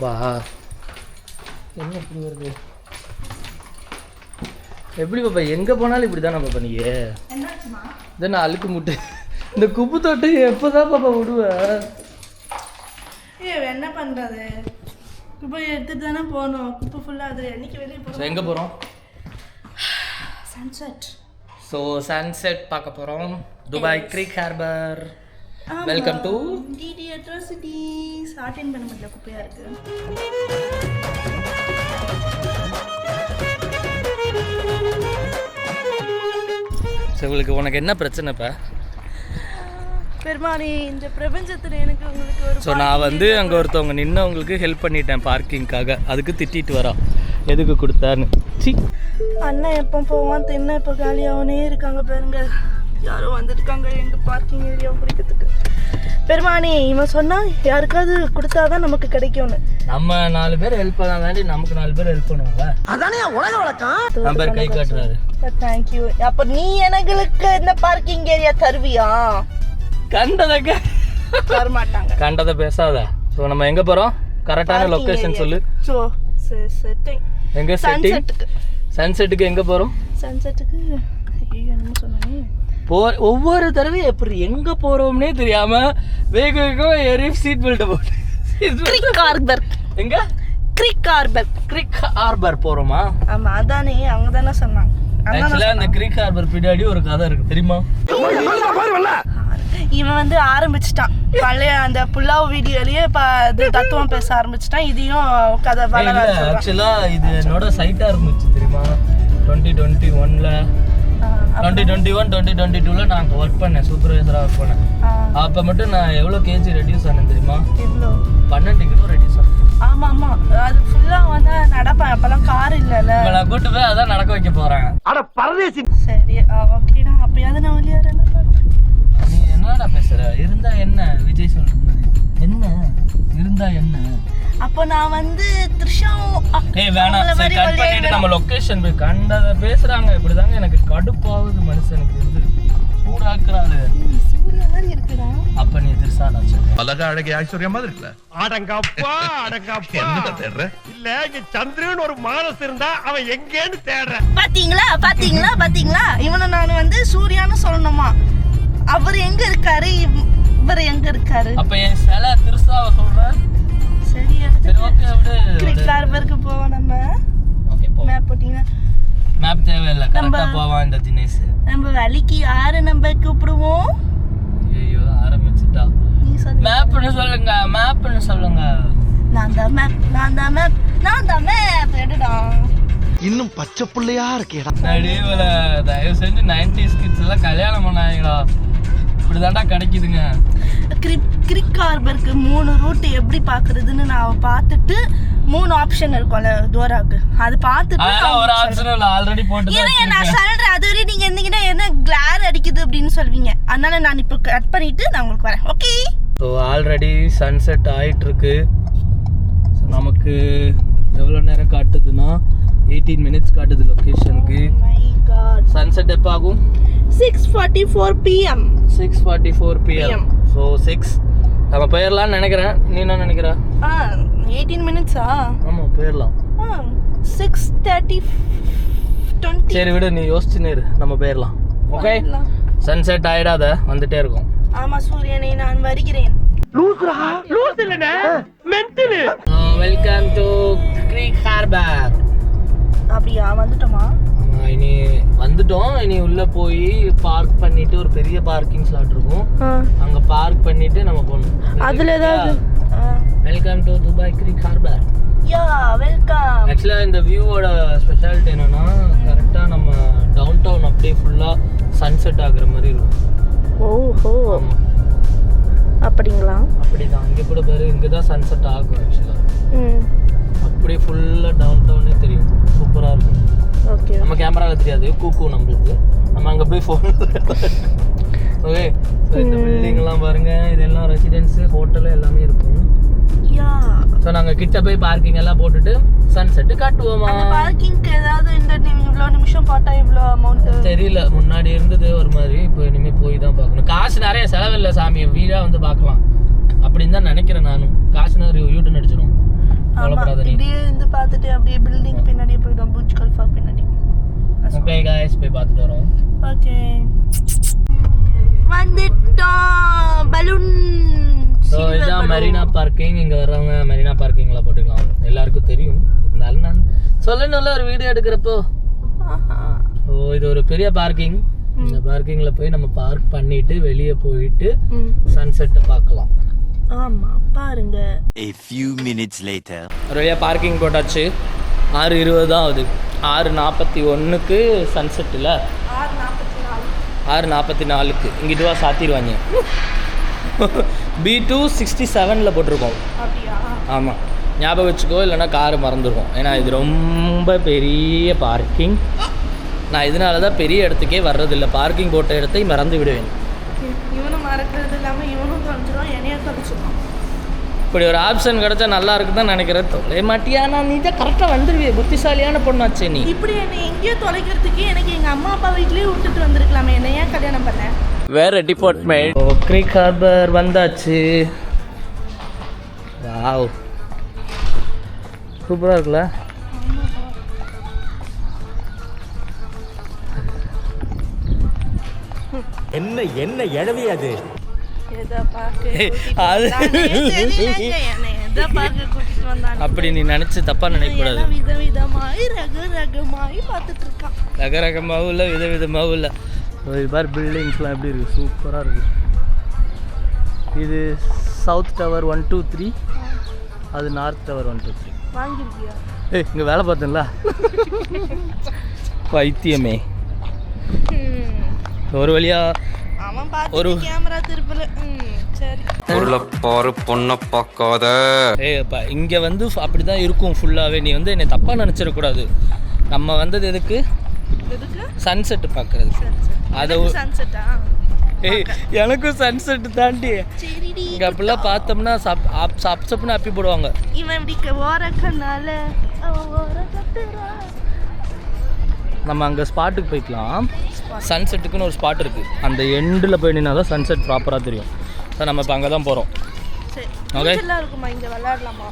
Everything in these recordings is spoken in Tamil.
வா. என்ன இப்படி வருது? எப்படி பாப்பா எங்கே போனாலும் இப்படி தானே பாப்பா நீங்க என்னாச்சுமா? இதை நான் அழுக்கு முட்டு. இந்த குப்பை தொட்டு எப்போதான் பாப்பா விடுவ? ஏ என்ன பண்ணுறது குப்பை எடுத்துட்டு தானே போகணும். குப்பை ஃபுல்லாக அது என்னைக்கு வெளியே போகிறோம் எங்கே போகிறோம் சன்செட் ஸோ சன்செட் பார்க்க போகிறோம் Dubai creek harbour welcome to DD atrocities attend பண்ண முடியல குப்பையாக இருக்குது உங்களுக்கு உனக்கு என்ன பிரச்சனைப்பா? பெருமானி இந்த பிரபஞ்சத்தில் எனக்கு உங்களுக்கு ஒரு ஸோ நான் வந்து அங்கே ஒருத்தவங்க நின்று அவங்களுக்கு ஹெல்ப் பண்ணிட்டேன் பார்க்கிங்காக அதுக்கு திட்டிட்டு வரா. எதுக்கு கொடுத்தான்னு. சி. அண்ணன் எப்போ போவான் தின்ன இப்போ காலியாகனே இருக்காங்க பாருங்க. யாரோ வந்துருக்காங்க எங்கள் பார்க்கிங் ஏரியாவை பிடிக்கிறதுக்கு பெருமானி இவன் சொன்னா யாருக்காவது கொடுத்தாதான் நமக்கு கிடைக்கும்னு. நம்ம நாலு பேர் ஹெல்ப் பண்ண வேண்டி நமக்கு நாலு பேர் ஹெல்ப் பண்ணுவாங்க. நம்பர் கை காட்டுறாரு. தேங்க்யூ அப்ப நீ எனக்கு இந்த பார்க்கிங் ஏரியா தருவியா? கண்டதக்க தர மாட்டாங்க கண்டதை பேசாத. ஸோ நம்ம எங்கே போகிறோம் கரெக்டான லொக்கேஷன் சொல்லு. ஸோ செட்டிங் எங்கே செட்டிங் சன்செட்டுக்கு எங்கே போகிறோம் சன்செட்டுக்கு ஐயோ என்னமோ சொன்னானே. போ ஒவ்வொரு தடவையும் எப்படி எங்கே போகிறோம்னே தெரியாமல் வேக வேகமாக ஏறி சீட் பெல்ட்டை போட்டு. கிரிக் ஹார்பர் எங்கே? கிரிக் ஹார்பர் கிரிக் ஹார்பர் போகிறோமா ஆமா அதானே அவங்க தானே சொன்னாங்க. ஆக்சுவலாக அந்த கிரிக் ஹார்பர் பின்னாடி ஒரு கதை இருக்கு தெரியுமா? இவன் வந்து ஆரம்பிச்சிட்டான். பழைய அந்த புல்லாவ் வீடியோலயே இப்ப இது தத்துவம் பேச ஆரம்பிச்சிட்டான். இதையும் கதை வளர. ஆக்சுவலாக இது என்னோட சைட்டாக இருந்துச்சு தெரியுமா? டுவெண்ட்டி டுவெண்ட்டி ஒனில் twenty twenty one twenty twenty டூவில் நான் அங்கே ஒர்க் பண்ணேன் சூப்பர்வைசராக ஒர்க் பண்ணேன். ஆ, அப்போ மட்டும் நான் எவ்வளோ கேஜி ரெடியூஸ் ஆனேன் தெரியுமா? பன்னெண்டு கிலோ ரெடியூஸ் ஆனேன். ஆமா ஆமா. அது ஃபுல்லா வந்து நடப்பேன். அப்பெல்லாம் கார் இல்லைல்ல. இப்போ நான் கூட்டு போய் அதான் நடக்க வைக்க போகிறேன் சரி ஓகேடா அப்பயாவது நான் வெளியாறேன் நீ என்னடா பேசுற? இருந்தா என்ன? விஜய் சொல்றது என்ன? இருந்தா என்ன? அப்போ நான் வந்து த்ரிஷா ஏய் வேணாம். சரி கட் பண்ணிட்டு நம்ம லொகேஷன் போய் கண்டத பேசுறாங்க. இப்படிதாங்க எனக்கு கடுப்பாகுது மனுஷனுக்கு இது சூடாக்குறாரு. சூர்யா மாதிரி இருக்குடா. அப்ப நீ சொல்லு அழகா அழகி ஐஸ்வர்யா மாதிரி இருக்குல்ல? அடங்கப்பா அடங்கப்பா. என்ன தேடுற? இல்ல இங்க சந்திரன் ஒரு மானஸ் இருந்தா அவன் எங்கேன்னு தேடுற. பாத்தீங்களா? பாத்தீங்களா? பாத்தீங்களா? இவனை நான் வந்து சூர்யான்னு சொல்லணுமா? அவர் எங்க இருக்காரு? இவர் எங்க இருக்காரு? அப்ப என் சிலை திருசாவை சொல்ற சரி சரி ஓகே கிரிக் விடு. ஹார்பருக்கு போவோம் நம்ம. ஓகே போ. மேப் போட்டீங்கன்னா மேப் தேவையில்லை கரெக்டா போவான் இந்த தினேஷ். நம்ம வேலைக்கு யாரை நம்ம கூப்பிடுவோம்? ஐயோ ஆரம்பிச்சுட்டா. மேப்னு சொல்லுங்க மேப்னு சொல்லுங்க. நான் தான் மேப் நான் தான் மேப் நான் தான் மேப் எடுடா. இன்னும் பச்சை புள்ளையா இருக்கேடா. நடுவில் தயவு செஞ்சு நைன்டிஸ் கிட்ஸ் எல்லாம் கல்யாணம் பண்ணாங்களா இப்படிதான்டா கிடைக்குதுங்க. கிரிக் கிரிக் ஹார்பருக்கு மூணு ரூட் எப்படி பார்க்கறதுன்னு நான் பார்த்துட்டு மூணு ஆப்ஷன் இருக்கும்ல டோராக்கு அது பார்த்துட்டு ஒரு ஆப்ஷன் இல்லை ஆல்ரெடி போட்டு இருங்க நான். சொல்றேன். அது வரையும் நீங்க இருந்தீங்கன்னா என்ன கிளார் அடிக்குது அப்படின்னு சொல்வீங்க. அதனால நான் இப்போ கட் பண்ணிட்டு நான் உங்களுக்கு வரேன். ஓகே ஸோ ஆல்ரெடி சன்செட் ஆயிட்டு இருக்கு ஸோ நமக்கு எவ்வளோ நேரம் காட்டுதுன்னா எயிட்டீன் மினிட்ஸ் காட்டுது லொக்கேஷனுக்கு காட் சன்செட் எப்போ ஆகும்? Six forty four PM six forty four PM PM. So six நம்ம போயிடலாம்னு நினைக்கிறேன். நீ என்ன நினைக்கிற? ஆ எயிட்டீன் மினிட்ஸா ஆமாம் போயிடலாம் ஆ சிக்ஸ் தேர்ட்டி டுவெண்ட்டி சரி விடு நீ யோசிச்சுன்னு இரு நம்ம போயிடலாம் ஓகே சன்செட் ஆயிடாத வந்துட்டே இருக்கும். ஆமா சூரியனை நான் வருகிறேன். லூஸ் இல்லனே mental welcome to creek harbour அப்படியா? வந்துட்டோமா? இனி வந்துட்டோம். இனி உள்ள போய் பார்க் பண்ணிட்டு ஒரு பெரிய பார்க்கிங் ஸ்லாட் இருக்கும். அங்க பார்க் பண்ணிட்டு நம்ம போகணும். அதுல ஏதாவது welcome to Dubai creek harbour yeah welcome ஆக்சுவலா இந்த வியூவோட ஸ்பெஷாலிட்டி என்னன்னா கரெக்டா நம்ம டவுன் டவுன் அப்படியே ஃபுல்லா சன்செட் ஆகுற மாதிரி இருக்கும். ஓஹோ. அப்படிங்களா? அப்படிதான். இங்க கூட பாரு இங்க தான் சன்செட் ஆகும் ஆக்சுவலா ம். அப்படியே ஃபுல்லா டவுன் டவுனே தெரியும். சூப்பரா இருக்கும். ஓகே நம்ம கேமரால தெரியாது. கூக்கு நம்மளுக்கு. நம்ம அங்க போய் ஃபோன் ஓகே ஸோ இந்த பில்டிங் எல்லாம் பாருங்க. இதெல்லாம் ரெசிடென்ஸ் ஹோட்டல் எல்லாமே இருக்கும். ஸோ நாங்க கிட்ட போய் பார்க்கிங் எல்லாம் போட்டுட்டு சன்செட் காட்டுவோமா? அந்த பார்க்கிங்க்கு ஏதாவது இந்த இவ்வளோ நிமிஷம் போட்டா இவ்வளோ அமௌண்ட் தெரியல. முன்னாடி இருந்தது ஒரு மாதிரி. இப்போ இனிமே போய் தான் பார்க்கணும். காசு நிறைய செலவில்லை சாமி. வீடா வந்து பார்க்கலாம். அப்படின்னு தான் நினைக்கிறேன் நானும். காசு நிறைய யூட்டன் அடிச்சிடும் நீ இப்படியே இருந்து பார்த்துட்டு அப்படியே பில்டிங் பின்னாடியே போயிடும் பூஜ் கல்ஃபா பின்னாடி. ஓகே காய்ஸ் போய் பார்த்துட்டு வரோம். ஓகே வந்துட்டோம் பலூன் ஸோ இதுதான் மெரினா பார்க்கிங் இங்கே வர்றவங்க மெரினா பார்க்கிங்கில் போட்டுக்கலாம். எல்லாருக்கும் தெரியும். இருந்தாலும் நான் சொல்லணும்ல ஒரு வீடியோ எடுக்கிறப்போ. ஓ இது ஒரு பெரிய பார்க்கிங் இந்த பார்க்கிங்கில் போய் நம்ம பார்க் பண்ணிட்டு வெளியே போயிட்டு சன்செட்டை பார்க்கலாம். ஆமா பாருங்க. A few minutes later. ஒரு வழியாக பார்க்கிங் போட்டாச்சு. ஆறு இருபது தான் ஆகுது. ஆறு நாற்பத்தி ஒன்றுக்கு சன்செட்டில் ஆறு நாற்பத்தி நாலு. ஆறு நாற்பத்தி நாலுக்கு. இங்கிட்டு வா சாத்திடுவாங்க. பி டூ சிக்ஸ்டி செவனில் போட்டிருக்கோம். அப்படியா? ஆமாம் ஞாபகம் வச்சுக்கோ இல்லைன்னா கார் மறந்துருக்கும் ஏன்னா இது ரொம்ப பெரிய பார்க்கிங் நான் இதனால தான் பெரிய இடத்துக்கே வர்றதில்லை. பார்க்கிங் போட்ட இடத்தை மறந்து விடுவேன். இவனும் மறக்கிறது இல்லாம இப்படி ஒரு ஆப்ஷன் கிடைச்சா நல்லா இருக்குன்னு தான் நினைக்கிறேன் தொலை மாட்டியா நான் நீ தான் கரெக்டாக வந்துடுவியே புத்திசாலியான பொண்ணாச்சே நீ. இப்படி என்னை எங்கேயோ தொலைக்கிறதுக்கு எனக்கு எங்க அம்மா அப்பா வீட்லயே விட்டுட்டு வந்திருக்கலாமே. என்ன ஏன் கல்யாணம் பண்ண? வேற டிபார்ட்மெண்ட் ஓ க்ரீக் ஹார்பர் வந்தாச்சு. வாவ். சூப்பராக இருக்குல்ல? என்ன என்ன எழவி அது அப்படி நீ நினச்சி தப்பாக நினைக்கக்கூடாது. ரக ரகமாய் பார்த்துட்டு இருக்கான் ரக ரகமாகவும் இல்லை வித விதமாகவும் இல்லை இது பார் பில்டிங்ஸ்லாம் எப்படி இருக்குது சூப்பராக இருக்குது இது south tower one two three அது north tower one two three ஏய் இங்கே வேலை பார்த்தேன்ல. பைத்தியமே. ஒரு வழியா அவன் பார்த்து ஒரு- கேமரா திருப்பல. ம் சரி. பாரு பொண்ணை பார்க்காத. ஏய் அப்பா இங்கே வந்து அப்படி தான் இருக்கும் ஃபுல்லாகவே நீ வந்து என்னை தப்பாக நினச்சிடக்கூடாது. நம்ம வந்தது எதுக்கு? எதுக்கு? சன்செட் பார்க்குறதுக்கு அதை சன்செட்டா ஏய் எனக்கும் சன்செட் தாண்டி. இங்கே அப்படிலாம் பார்த்தோம்னா சாப் சாப் சப்புன்னு அப்பி போடுவாங்க இவன் இப்படி க- ஓர நம்ம அங்கே ஸ்பாட்டுக்கு போய்க்கலாம். சன்செட்டுக்குன்னு ஒரு ஸ்பாட் இருக்குது அந்த எண்டில் போய் நின்னா தான் சன்செட் ப்ராப்பராக தெரியும். ஸோ நம்ம இப்போ அங்கே தான் போகிறோம் சரி இங்க விளையாடலாமா?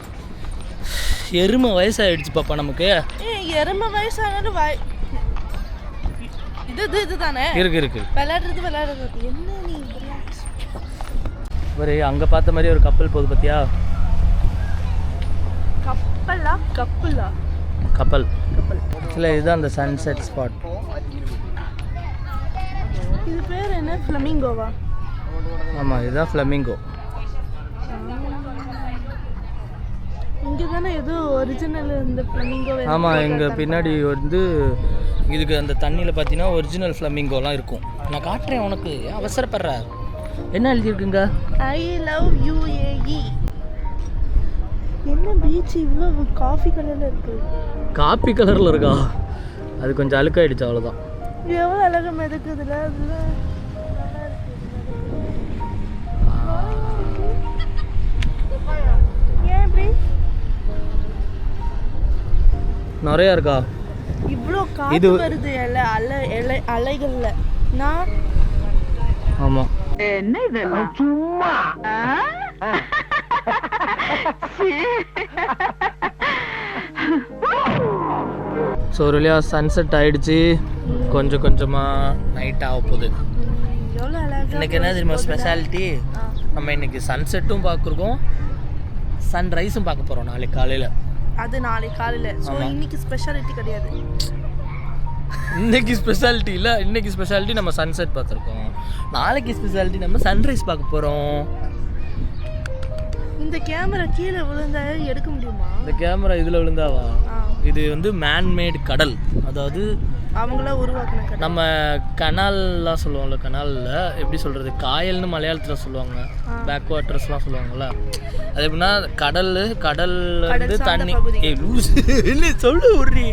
எருமை வயசாகிடுச்சு பாப்பா நமக்கு. ஏய் எருமை வயசானாலும் வய இது இது இதுதானே? இருக்கு இருக்கு. விளையாடுறது விளையாடுறது. என்ன நீ. ஒரு அங்கே பார்த்த மாதிரி ஒரு கப்பல் போகுது பார்த்தியா கப்பலா? கப்பலா? கப்பல் கப்பல் இல்லை இதுதான் அந்த சன்செட் ஸ்பாட் இது பேர் என்ன? ஃப்ளமிங்கோவா ஆமாம் இதுதான் ஃப்ளமிங்கோ இங்க தானே ஏதோ ஒரிஜினல் இந்த ஃப்ளமிங்கோ ஆமாம் எங்கள் பின்னாடி வந்து இதுக்கு அந்த தண்ணியில் பார்த்தீங்கன்னா ஒரிஜினல் ஃப்ளமிங்கோலாம் இருக்கும். நான் காட்டுறேன் உனக்கு. அவசரப்படுற? என்ன எழுதியிருக்குங்க? ஐ லவ் யூஏஇ என்ன பீச் இவ்வளோ காஃபி கலர்ல இருக்கு? காப்பி கலரில் இருக்கா? அது கொஞ்சம் அழுக்காயிடுச்சு அவ்வளோதான் எவ்வளோ அழகா மிதக்குதுல நிறையா இருக்கா? இவ்வளோ காத்து இது- வருது அலை அலை அலை அலைகள்ல. நான் ஆமாம் ஸோ ஒரு வழியாக சன்செட் ஆயிடுச்சு. கொஞ்சம் கொஞ்சமாக நைட் ஆக போகுது. இன்னைக்கு என்ன தெரியுமா ஸ்பெஷாலிட்டி நம்ம இன்னைக்கு சன்செட்டும் பார்க்குறோம் சன்ரைஸும் பார்க்க போகிறோம் நாளைக்கு காலையில். அது நாளைக்கு காலையில. ஸோ. இன்னைக்கு ஸ்பெஷாலிட்டி கிடையாது. இன்னைக்கு ஸ்பெஷாலிட்டி இல்லை. இன்னைக்கு ஸ்பெஷாலிட்டி நம்ம சன்செட் பார்த்துருக்கோம். நாளைக்கு ஸ்பெஷாலிட்டி நம்ம சன்ரைஸ் பார்க்க போகிறோம் இந்த கேமரா கீழே விழுந்தா எடுக்க முடியுமா? இந்த கேமரா இதில் விழுந்தாவா? இது வந்து மேன்மேட் கடல். அதாவது அவங்களா உருவாக்குன நம்ம கனால்லாம் சொல்லுவோம்ல கனாலில் எப்படி சொல்கிறது காயல்னு மலையாளத்தில் சொல்லுவாங்க. பேக் வாட்டர்ஸ்லாம் சொல்லுவாங்கல்ல. அது எப்படின்னா கடல் கடல்ல சார்ந்த தண்ணி. ஏய் லூஸ் இல்லை சொல்லு உர்ரி.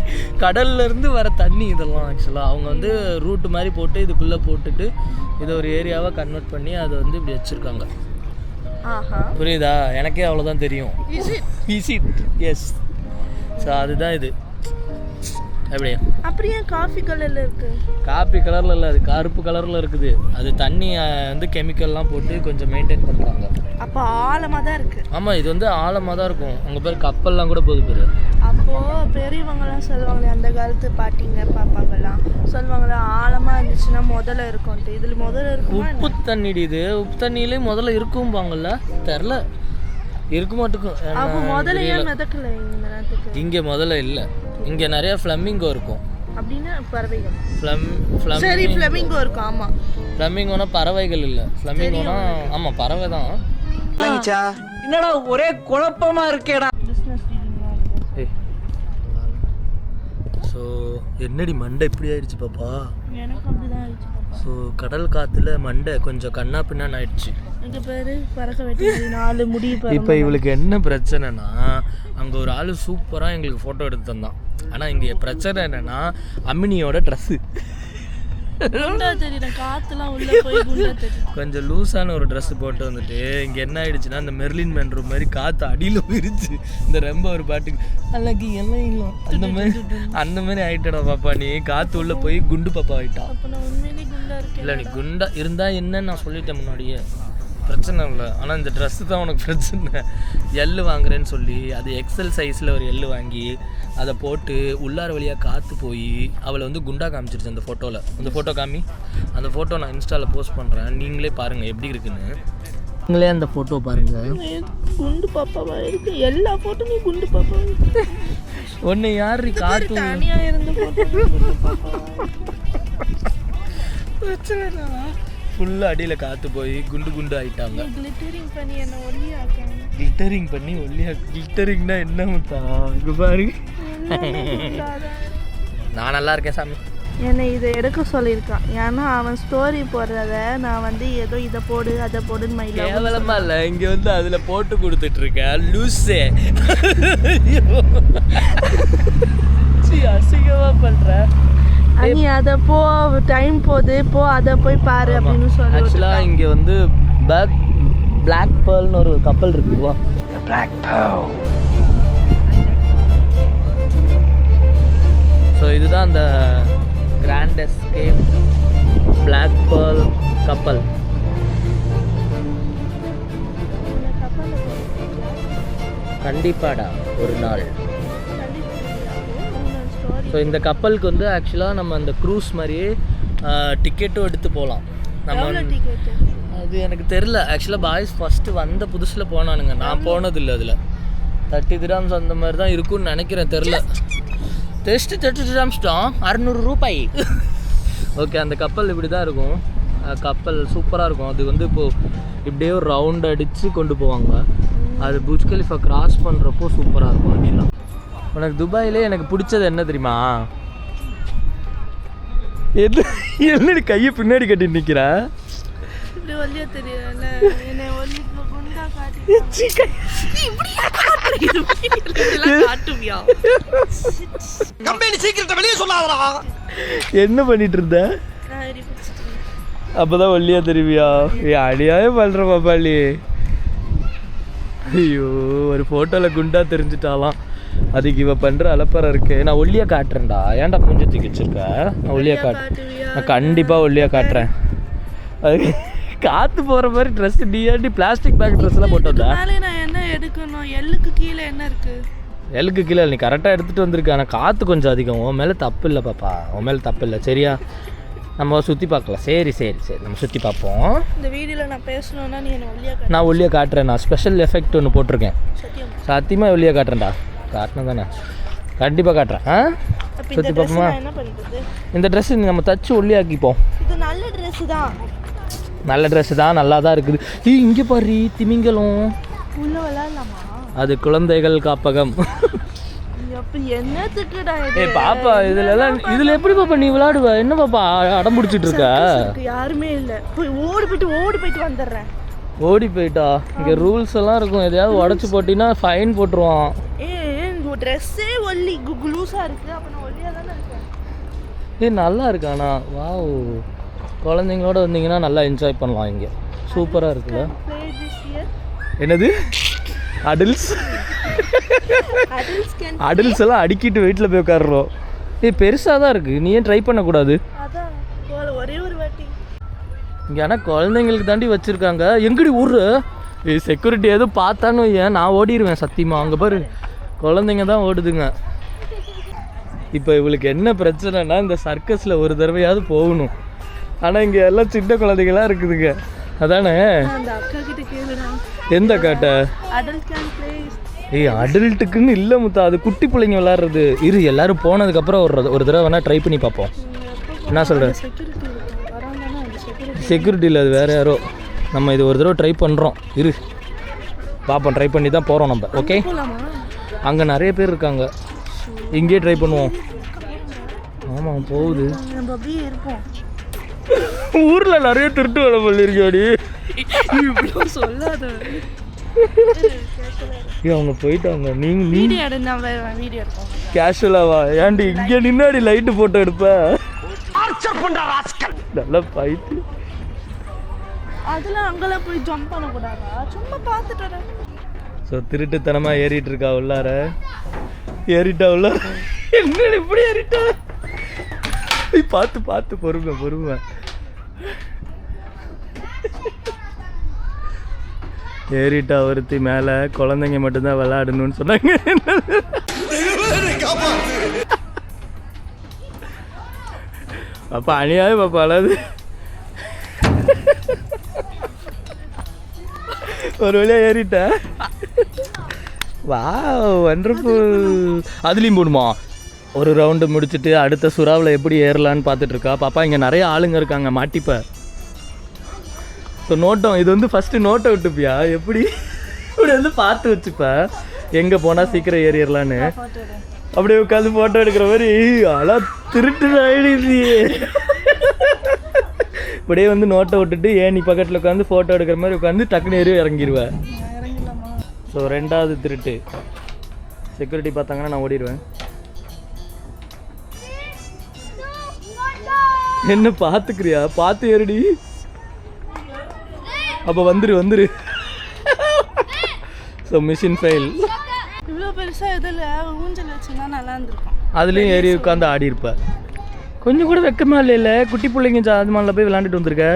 கடல்ல இருந்து வர தண்ணி இதெல்லாம் ஆக்சுவலாக அவங்க வந்து ரூட் மாதிரி போட்டு இதுக்குள்ளே போட்டுட்டு இதை ஒரு ஏரியாவை கன்வெர்ட் பண்ணி அதை வந்து இப்படி வச்சுருக்காங்க. புரியுதா? எனக்கே அவ்வளோதான் தெரியும். எஸ் ஸோ அதுதான் இது. எப்படி அப்படியே காஃபி கலர்ல இருக்கு? காப்பி கலரில் இல்லை அது கருப்பு கலரில் இருக்குது. அது தண்ணி வந்து கெமிக்கல்லாம் போட்டு கொஞ்சம் மெயின்டைன் பண்ணுறாங்க அப்போ ஆழமா தான் இருக்கு. ஆமாம் இது வந்து ஆழமாக தான் இருக்கும். அங்கே பேர் கப்பல்லாம் கூட போகுது பேர். அப்போ பெரியவங்கலாம் சொல்லுவாங்களே அந்த காலத்து பாட்டிங்க பாப்பாங்கெல்லாம் சொல்லுவாங்களே ஆழமா இருந்துச்சுன்னா முதல்ல இருக்கும்ட்டு. இதுல முதல்ல இருக்குமா உப்பு தண்ணிடி இது. உப்பு தண்ணியிலே முதல்ல இருக்கும்பாங்கல்ல. தெரில. இருக்க நேரத்துக்கு? இங்கே முதல்ல இல்லை. இங்கே நிறைய ஃப்ளமிங்கோ இருக்கும். அப்படின்னா பறவைகள். ஃப்ளம் ஃப்ளம் சரி ஃப்ளமிங்கோ இருக்கும் ஆமா. ஃப்ளமிங்கோனா பறவைகள் இல்லை. ஃப்ளமிங்கோனா ஆமாம் பறவை தான். பிஸ்னஸ் ஸோ என்னடி மண்டை இப்படி ஆயிடுச்சு பாப்பா? எனக்கு அப்படிதான் ஆயிடுச்சு பாப்பா. ஸோ கடல் காற்றுல மண்டை கொஞ்சம் கண்ணா பின்னான்னு ஆயிடுச்சு. இப்போ இவளுக்கு என்ன பிரச்சனைனா அங்கே ஒரு ஆள் சூப்பராக எங்களுக்கு ஃபோட்டோ எடுத்து தந்தான். ஆனால் இங்கே பிரச்சனை என்னன்னா அமினியோட ட்ரெஸ்ஸு கொஞ்சம் லூஸான ஒரு ட்ரெஸ் போட்டு வந்துட்டு இங்கே என்ன ஆயிடுச்சுன்னா இந்த மெர்லின் மென்ரூ மாதிரி காற்று அடியில் போயிருச்சு இந்த ரொம்ப ஒரு பாட்டுக்கு அன்னைக்கு எல்லாம் இல்லை அந்த மாதிரி அந்த மாதிரி ஆயிட்டடா பாப்பா நீ காற்று உள்ள போய் குண்டு பாப்பா ஆயிட்டா. இல்லை நீ குண்டா இருந்தா என்னன்னு நான் சொல்லிட்டேன் முன்னாடியே. பிரச்சனை இல்லை. ஆனால் இந்த ட்ரெஸ்ஸு தான் உனக்கு பிரச்சனை. எள்ளு வாங்குறேன்னு சொல்லி அது எக்ஸல் சைஸில் ஒரு எள்ளு வாங்கி அதை போட்டு உள்ளார வழியாக காற்று போய் அவளை வந்து குண்டா காமிச்சிருச்சு அந்த ஃபோட்டோவில் அந்த ஃபோட்டோ காமி அந்த ஃபோட்டோ நான் இன்ஸ்டாவில் போஸ்ட் பண்ணுறேன் நீங்களே பாருங்கள் எப்படி இருக்குன்னு. நீங்களே அந்த ஃபோட்டோ பாருங்கள் குண்டு பாப்பாவா இருக்கு. எல்லா போட்டோமே குண்டு பாப்பாவா இருக்கு. ஒன்று யார் காற்று தனியா இருந்த போட்டோ ஃபுல்லாக அடியில் காற்று போய் குண்டு குண்டு ஆயிட்டாங்க. கிளிட்டரிங் பண்ணி என்ன ஒல்லியாக்காங்க கிளிட்டரிங் பண்ணி ஒல்லியா கிளிட்டரிங்னா என்ன முத்தா? இங்கே பாருங்க நான் நல்லா இருக்கேன் சாமி. என்னை இதை எடுக்க சொல்லியிருக்கான். ஏன்னா அவன் ஸ்டோரி போடுறத நான் வந்து ஏதோ இதை போடு அதை போடுன்னு மயில கேவலமா இல்ல இங்க வந்து அதுல போட்டு கொடுத்துட்டு இருக்க லூசே சீ, அசிங்கமா பண்ற. நீ அதை போ டைம் போகுது போ அதை போய் பாரு அப்படின்னு சொல்லி ஆக்சுவலா இங்க வந்து பேக் பிளாக் பேர்ல்னு ஒரு கப்பல் இருக்கு வா. ஸோ இதுதான் அந்த கிராண்ட் எஸ்கேப் பிளாக் பேர்ல் கப்பல் கண்டிப்பாடா ஒரு நாள். ஸோ இந்த கப்பலுக்கு வந்து ஆக்சுவலாக நம்ம அந்த க்ரூஸ் மாதிரியே டிக்கெட்டும் எடுத்து போகலாம் நம்ம அது எனக்கு தெரில ஆக்சுவலாக பாய்ஸ் ஃபஸ்ட்டு வந்த புதுசில் போனானுங்க. நான் போனதில்லை அதில். தேர்ட்டி திராம்ஸ் அந்த மாதிரி தான் இருக்கும்னு நினைக்கிறேன். தெரில டெஸ்ட்டு தேர்ட்டி திராம்ஸ் தான் அறநூறு ரூபாய். ஓகே அந்த கப்பல் இப்படி தான் இருக்கும் கப்பல் சூப்பராக இருக்கும். அது வந்து இப்போது இப்படியே ஒரு ரவுண்ட் அடித்து கொண்டு போவாங்க. அது புஜ் கலிஃபா கிராஸ் பண்ணுறப்போ சூப்பராக இருக்கும் ஆக்சுவலாக உனக்கு துபாயிலே எனக்கு பிடிச்சது என்ன தெரியுமா? எது என்னடி கையை பின்னாடி கட்டி நிற்கிற என்னை ஒல்லி குண்டா காட்டி காட்டுவியா? கம்பெனி சீக்கிரத்தை வெளியே சொல்லாதடா. என்ன பண்ணிட்டு இருந்த? அப்பதான் ஒல்லியா தெரிவியா? ஏ அடியாவே பண்ற பாப்பாளி. ஐயோ ஒரு போட்டோல குண்டா தெரிஞ்சுட்டாலாம். அதுக்கு இவ பண்ற அலப்பறை இருக்கு. நான் ஒல்லியா காட்டுறேன்டா. ஏன்டா மூஞ்சி தூக்கி வச்சிருக்க? நான் ஒல்லியா காட்டுறேன் நான் கண்டிப்பா ஒல்லியா காட்டுறேன். அது காத்து போற மாதிரி ட்ரெஸ் டிஆர்டி பிளாஸ்டிக் பேக் ட்ரெஸ் எல்லாம் போட்டு வந்தா. மேலே நான் என்ன எடுக்கணும்? எள்ளுக்கு கீழே என்ன இருக்கு? எலுக்கு கீழே நீ கரெக்டாக எடுத்துகிட்டு வந்திருக்க. ஆனால் காற்று கொஞ்சம் அதிகம். உன் மேலே தப்பு இல்லை பாப்பா. உன் மேலே தப்பு இல்லை. சரியா? நம்ம சுற்றி பார்க்கலாம். சரி சரி சரி. நம்ம சுற்றி பார்ப்போம். இந்த வீடியோல நான் பேசணும்னா நீ என்ன நான் ஒல்லியாக காட்டுறேன் நான் ஸ்பெஷல் எஃபெக்ட் ஒன்று போட்டிருக்கேன். சத்தியம்? சத்தியமாக ஒல்லியாக காட்டுறேன்டா. காட்டினா தானே. கண்டிப்பாக காட்டுறேன். ஆ? சுற்றி பார்ப்போமா? இந்த ட்ரெஸ் நம்ம தச்சு ஒல்லியாக்கிப்போம். இது நல்ல ட்ரெஸ் தான் நல்ல ட்ரெஸ் தான் நல்லா தான் இருக்குது. ஏய் இங்கே பாரு திமிங்கலம். அது குழந்தைகள் காப்பகம். ஏய் பாப்பா இதுல எல்லாம் இதுல எப்படி பாப்பா நீ விளையாடுவ? என்ன பாப்பா அடம் பிடிச்சிட்டு இருக்க? இருக்கு, யாருமே இல்ல. போய் ஓடி போயிட்டு ஓடி போயிட்டு வந்துடுறேன். ஓடி போயிட்டா? இங்க ரூல்ஸ் எல்லாம் இருக்கும். எதையாவது உடச்சு போட்டினா ஃபைன் போட்டுருவான். ஏ ட்ரெஸ்ஸே ஒல்லி. குலூஸா இருக்கு. அப்ப நான் ஒல்லியா தானே இருக்கேன்? ஏய் நல்லா இருக்கானா வாவ். குழந்தைங்களோட வந்தீங்கன்னா நல்லா என்ஜாய் பண்ணலாம் இங்க. சூப்பரா இருக்குல்ல. என்னது? அடில்ஸ் அடில்ஸ் எல்லாம் அடிக்கிட்டு வீட்டில் போய் உட்காடுறோம் ஏய் பெருசாக தான் இருக்குது நீ ஏன் ட்ரை பண்ணக்கூடாது? ஒரே ஒரு வாட்டி. இங்கே ஆனால் குழந்தைங்களுக்கு தாண்டி வச்சுருக்காங்க. எங்கடி ஊர் செக்யூரிட்டி எதுவும் பார்த்தான்னு ஏன் நான் ஓடிடுவேன் சத்தியமா. அங்கே பாரு. குழந்தைங்க தான் ஓடுதுங்க. இப்போ இவளுக்கு என்ன பிரச்சனைனா இந்த சர்க்கஸில் ஒரு தடவையாவது போகணும். ஆனால் இங்கே எல்லாம் சின்ன குழந்தைங்களாம் இருக்குதுங்க. அதானே? எந்த காட்டை? ஏய் அடல்ட்டுக்குன்னு இல்லை முத்தா. அது குட்டி பிள்ளைங்க விளாட்றது இரு எல்லாரும் போனதுக்கப்புறம் ஒரு ஒரு தடவை வேணால் ட்ரை பண்ணி பார்ப்போம். என்ன சொல்கிறேன் செக்யூரிட்டியில் அது வேறு யாரோ. நம்ம இது ஒரு தடவை ட்ரை பண்ணுறோம் இரு. பார்ப்போம் ட்ரை பண்ணி தான் போகிறோம் நம்ம. ஓகே அங்கே நிறைய பேர் இருக்காங்க. இங்கேயே ட்ரை பண்ணுவோம். ஆமாம் போகுது. ஊரில் நிறைய திருட்டு வேலை சொல்லாத. ஏய் அவங்க போயிட்டாங்க. நீங்கள் நீ வீடியோ எடு நான் வேறு வீடியோ எடுப்போம். கேஷுவலாவா ஏன்டி இங்கே நின்னாடி லைட்டு போட்டோ எடுப்ப? நல்லா பைத்து அதெல்லாம் அங்கெல்லாம் போய் ஜம்ப் பண்ணக்கூடாதா? சும்மா பார்த்துட்டு ஸோ திருட்டுத்தனமாக ஏறிட்டு இருக்கா உள்ளார? ஏறிட்டா உள்ளார? என்ன இப்படி ஏறிட்டா? பார்த்து பார்த்து பொறுமை பொறுமை. ஏறிட்டா ஒருத்தி மேலே குழந்தைங்க மட்டும்தான் விளையாடணும்னு சொன்னாங்க. பாப்பா அணியாவே பாப்பா அழாது ஒரு வழியா ஏறிட்டேன் வா வண்டர்ஃபுல் அதுலேயும் போடுமா? ஒரு ரவுண்டு முடிச்சுட்டு அடுத்த சுறாவில் எப்படி ஏறலான்னு பார்த்துட்டு இருக்கா பாப்பா இங்கே நிறைய ஆளுங்க இருக்காங்க மாட்டிப்ப. ஸோ நோட்டம் இது வந்து ஃபஸ்ட்டு நோட்டை விட்டுப்பியா எப்படி? இப்படி வந்து பார்த்து வச்சுப்ப. எங்கே போனால் சீக்கிரம் ஏறிடலான்னு. அப்படியே உட்காந்து ஃபோட்டோ எடுக்கிற மாதிரி அలా திருட்டு ஆயிடுது இப்படியே வந்து நோட்டை விட்டுட்டு ஏன் நீ பக்கத்தில் உட்காந்து ஃபோட்டோ எடுக்கிற மாதிரி உட்காந்து டக்குன்னு ஏறி இறங்கிடுவேன் ஸோ ரெண்டாவது திருட்டு. செக்யூரிட்டி பார்த்தாங்கன்னா நான் ஓடிடுவேன். என்ன பார்த்துக்கிறியா? பார்த்து ஏறுடி. அப்போ வந்துரு வந்துரு. ஸோ மிஷின் ஃபெயில் இவ்வளோ பெருசாக இதில் ஊஞ்சல் வச்சுருந்தா நல்லா இருந்திருக்கும். அதுலேயும் ஏறி உட்காந்து ஆடி இருப்ப கொஞ்சம் கூட வெக்கமா இல்லைல்ல குட்டி பிள்ளைங்க ஜாதிமானில் போய் விளாண்டுட்டு வந்திருக்க.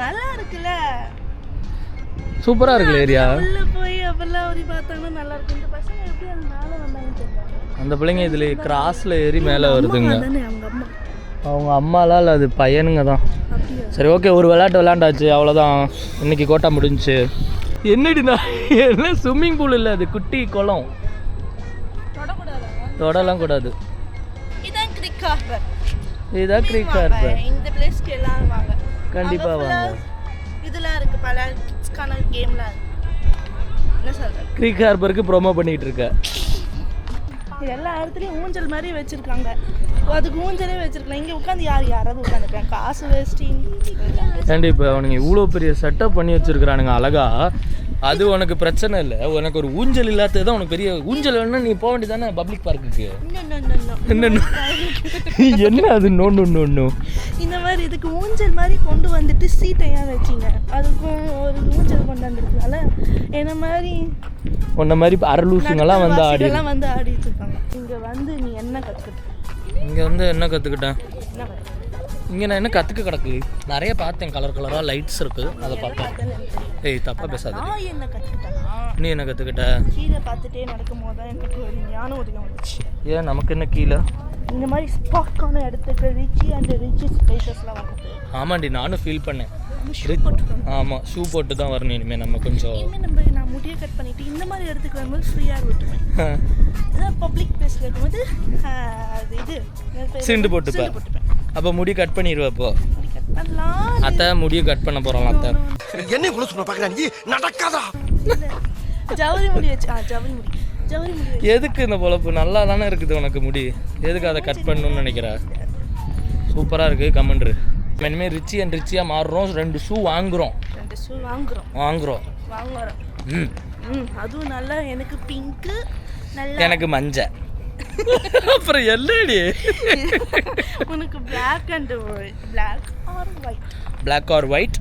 நல்லா இருக்குல்ல. சூப்பராக இருக்குல்ல ஏரியா? அப்பெல்லாம் ஒரு பார்த்தாங்கன்னா நல்லா இருக்கும் இந்த பசங்க எப்படி அது மேலே வந்தாங்கன்னு தெரியல. அந்த பிள்ளைங்க இதில் கிராஸில் ஏறி மேலே வருதுங்க. அவங்க அம்மா. அவங்க அம்மாலாம் இல்லை அது பையனுங்க தான். அப்படியா? சரி ஓகே ஒரு விளையாட்டு விளையாண்டாச்சு அவ்வளோதான் இன்னைக்கு கோட்டா முடிஞ்சுச்சு. என்னடி நான் என்ன ஸ்விம்மிங் பூல் இல்லை அது குட்டி குளம். தொடலாம் கூடாது. இதான் கிரிக் ஹார்பர் இதுதான் க்ரீக் ஹார்பர் இந்த பிளேஸ்க்கு எல்லாம் வாங்க. கண்டிப்பா அங்க full-ஆ வாங்க. இதெல்லாம் இருக்கு பல கிட்ஸ்க்கான கேம்லாம் இருக்கு. க்ரீக் ஹார்பருக்கு ப்ரோமோ பண்ணிட்டு இருக்க எல்லா இடத்துலயும் ஊஞ்சல் மாதிரி வச்சிருக்காங்க. அதுக்கு ஊஞ்சலே வச்சிருக்கலாம் இங்க உட்காந்து யார் யாராவது உட்காந்துருக்காங்க காசு வேஸ்டிங் ஏன்டி இப்போ அவனுங்க இவ்வளோ பெரிய செட்டப் பண்ணி வச்சிருக்கிறானுங்க அழகா. அது உனக்கு பிரச்சனை இல்லை. உனக்கு ஒரு ஊஞ்சல் இல்லாதது தான் உனக்கு பெரிய ஊஞ்சல் வேணும்னா நீ போக வேண்டியதானே பப்ளிக் பார்க்குக்கு என்ன அது? நோண்டு நோண்டு இந்த மாதிரி இதுக்கு ஊஞ்சல் மாதிரி கொண்டு வந்துட்டு சீட்டை ஏன் வச்சீங்க. அதுக்கும் ஒரு ஊஞ்சல் கொண்டு வந்திருக்கனால என்ன மாதிரி? உன்ன மாதிரி அரலூசுங்கெல்லாம் வந்து ஆடி. எல்லாம் வந்து ஆடிட்டு இருக்காங்க. இங்க வந்து நீ என்ன கத்துக்கிட்ட இங்கே வந்து என்ன கற்றுக்கிட்டேன் இங்கே நான் என்ன கற்றுக்க கிடக்கு? நிறைய பார்த்தேன் கலர் கலராக லைட்ஸ் இருக்குது அதை பார்த்தேன். ஏய் தப்பாக பேசாத. நீ என்ன கற்றுக்கிட்ட கீழே பார்த்துட்டே நடக்கும் போது தான் எனக்கு ஒரு ஞான உதயம் வந்துச்சு. ஏன் நமக்கு என்ன கீழே? இந்த மாதிரி ஸ்பாக்கான இடத்துக்கு ரிச்சி அண்ட் ரிச்சி ஸ்பேசஸ்லாம் வந்துட்டு ஆமாண்டி நானும் ஃபீல் பண்ணேன். ஆமாம் ஷூ போட்டு தான் வரணும் இனிமேல் நம்ம கொஞ்சம். இனிமேல் நம்ம நான் முடியை கட் பண்ணிட்டு இந்த மாதிரி இடத்துக்கு வரும்போது ஃப்ரீயாக விட்டுருவேன் பப்ளிக் பிளேஸில் இருக்கும்போது அது இது? சிண்டு போட்டுப்ப. சிண்டு போட்டுப்பேன். அப்போ முடி கட் பண்ணிடுவ இப்போ முடி கட் பண்ணலாம் அத்தை முடியை கட் பண்ண போகிறோம் அத்தை. என்ன பாக்குறேன் நீ? நடக்காதா? ஜவுரி முடி வச்சு ஆ ஜவுரி முடி. ஜவுரி முடி எதுக்கு இந்த பொழப்பு? நல்லா தானே இருக்குது உனக்கு முடி. எதுக்கு அதை கட் பண்ணணும்னு நினைக்கிற? சூப்பராக இருக்குது கமெண்ட்ரு இனிமேல் ரிச்சி அண்ட் ரிச்சியாக மாறுறோம். ரெண்டு ஷூ வாங்குகிறோம் ரெண்டு ஷூ வாங்குறோம். வாங்குகிறோம் வாங்குறோம். ம். ம் அதுவும் நல்லா எனக்கு பிங்க்கு நல்லா எனக்கு மஞ்சள் அப்புறம் என்னடி? உனக்கு black and black or white black or white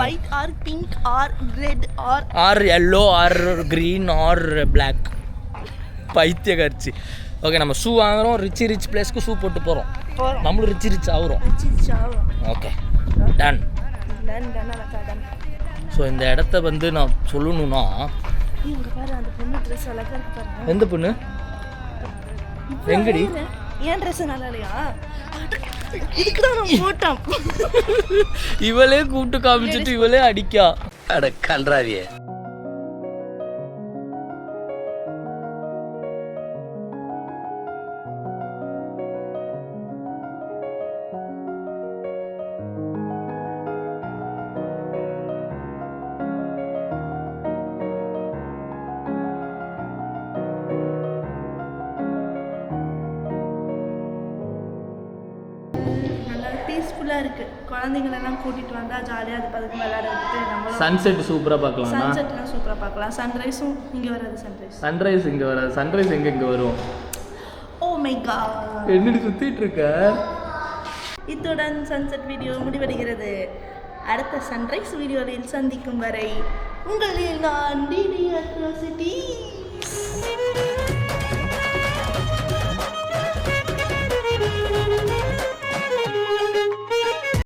white or pink or red or or yellow or green or black பைத்திய கரிச்சி ஓகே நம்ம ஷூ வாங்குறோம். ரிச் ரிச் பிளேஸ்க்கு ஷூ போட்டு போகிறோம் நம்மளும் ரிச் ரிச் ஆகுறோம். ஓகே டன் டன் டன் அழகா டன் ஸோ இந்த இடத்த வந்து நான் சொல்லணும்னா எந்த பொண்ணு? எங்கடி? ஏன் ட்ரெஸ் நல்லா இல்லையா? இவளே கூப்பிட்டு காமிச்சிட்டு இவளே அடிக்கா. அட கன்றாவியே. பீஸ்ஃபுல்லா இருக்கு. குழந்தைங்களெல்லாம் கூட்டிட்டு வந்தா ஜாலியா அது பதுக்கு விளையாட விட்டுட்டு நம்மளும் சன்செட் சூப்பராக பார்க்கலாம்னா சன்செட்லாம் சூப்பரா பார்க்கலாம். சன்ரைஸும் இங்க வராது சன்ரைஸ் சன்ரைஸ் இங்கே வராது. சன்ரைஸ் எங்கே இங்கே வரும்? ஓ மை காட் என்னடி சுற்றிட்டு இருக்க? இத்துடன் சன்செட் வீடியோ முடிவடைகிறது. அடுத்த சன்ரைஸ் வீடியோவில் சந்திக்கும் வரை உங்களில் நான் டிடி அட்ராசிட்டி